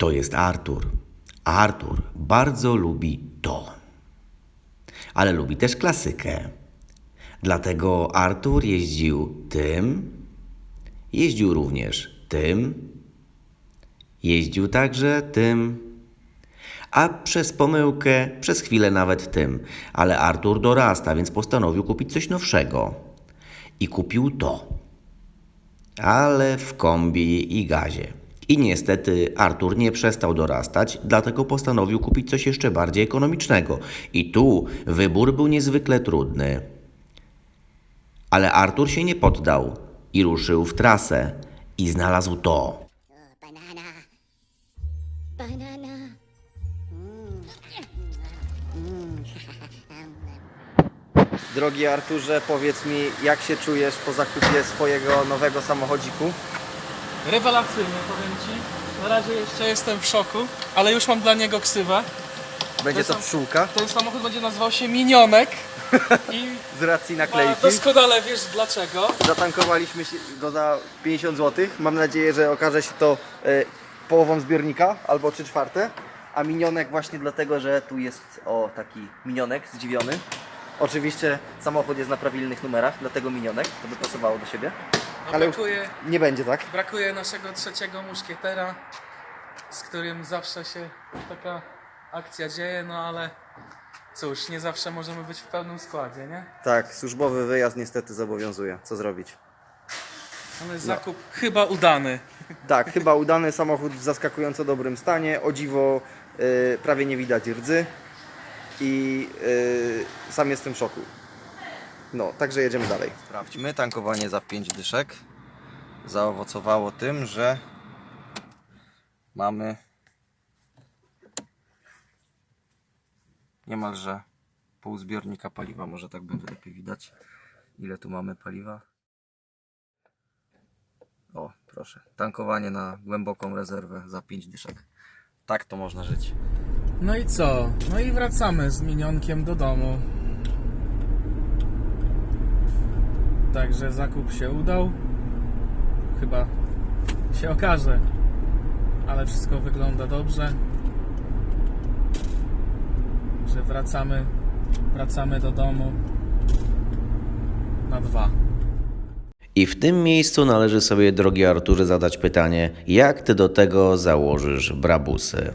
To jest Artur. Artur bardzo lubi to. Ale lubi też klasykę. Dlatego Artur jeździł tym, jeździł również tym, jeździł także tym, a przez pomyłkę, przez chwilę nawet tym. Ale Artur dorasta, więc postanowił kupić coś nowszego. I kupił to. Ale w kombi i gazie. I niestety Artur nie przestał dorastać, dlatego postanowił kupić coś jeszcze bardziej ekonomicznego. I tu wybór był niezwykle trudny. Ale Artur się nie poddał i ruszył w trasę i znalazł to. Drogi Arturze, powiedz mi, jak się czujesz po zakupie swojego nowego samochodziku? Rewelacyjnie, powiem Ci. Na razie jeszcze jestem w szoku, ale już mam dla niego ksywę. Będzie to To pszczółka Ten samochód będzie nazywał się Minionek i z racji naklejki. doskonale wiesz dlaczego. Zatankowaliśmy go za 50 zł. Mam nadzieję, że okaże się to e, połową zbiornika albo 3 czwarte. A minionek właśnie dlatego, że tu jest o taki minionek zdziwiony. Oczywiście samochód jest na prawilnych numerach, dlatego minionek, to by pasowało do siebie. No, Ale brakuje, nie będzie tak. brakuje naszego trzeciego muszkietera, z którym zawsze się taka akcja dzieje, no ale cóż, nie zawsze możemy być w pełnym składzie, nie? Tak, służbowy wyjazd niestety zobowiązuje. Co zrobić? Ale zakup chyba udany. Tak, chyba udany samochód w zaskakująco dobrym stanie. O dziwo y, prawie nie widać rdzy i y, sam jestem w szoku. No, także jedziemy dalej. Sprawdźmy tankowanie za 5 dyszek. Zaowocowało tym, że mamy niemalże pół zbiornika paliwa. Może tak będzie lepiej widać, ile tu mamy paliwa. O, proszę. Tankowanie na głęboką rezerwę za 5 dyszek. Tak to można żyć. No i co? No i wracamy z minionkiem do domu. Także zakup się udał. Chyba się okaże. Ale wszystko wygląda dobrze. Że wracamy, wracamy do domu na dwa. I w tym miejscu należy sobie, drogi Arturze, zadać pytanie, jak ty do tego założysz brabusy?